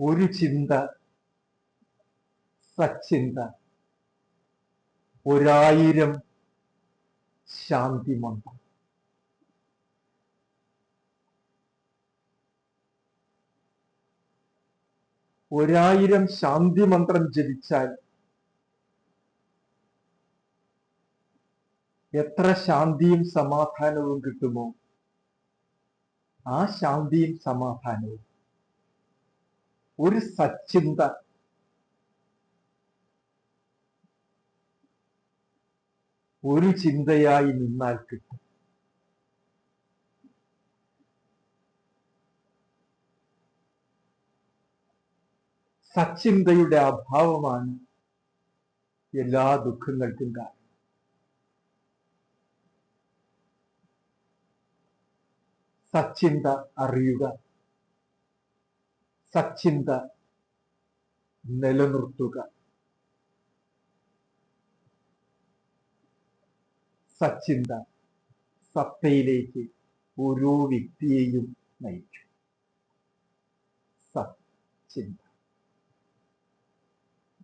ഒരു ചിന്ത സച്ചിന്ത ഒരായിരം ശാന്തി മന്ത്രം. ഒരായിരം ശാന്തി മന്ത്രം ജപിച്ചാൽ എത്ര ശാന്തിയും സമാധാനവും കിട്ടുമോ? ആ ശാന്തിയും സമാധാനവും. ഒരു സച്ചിന്ത. ഒരു ചിന്തയായി നിന്നാൽ കിട്ടും. സച്ചിന്തയുടെ അഭാവമാണ് എല്ലാ ദുഃഖങ്ങൾക്കും കാരണം. സച്ചിന്ത അറിയുക. സച്ചിന്ത നിലനിർത്തുക. സച്ചിന്ത സത്തയിലേക്ക് ഓരോ വ്യക്തിയെയും നയിച്ചു സച്ചിന്ത.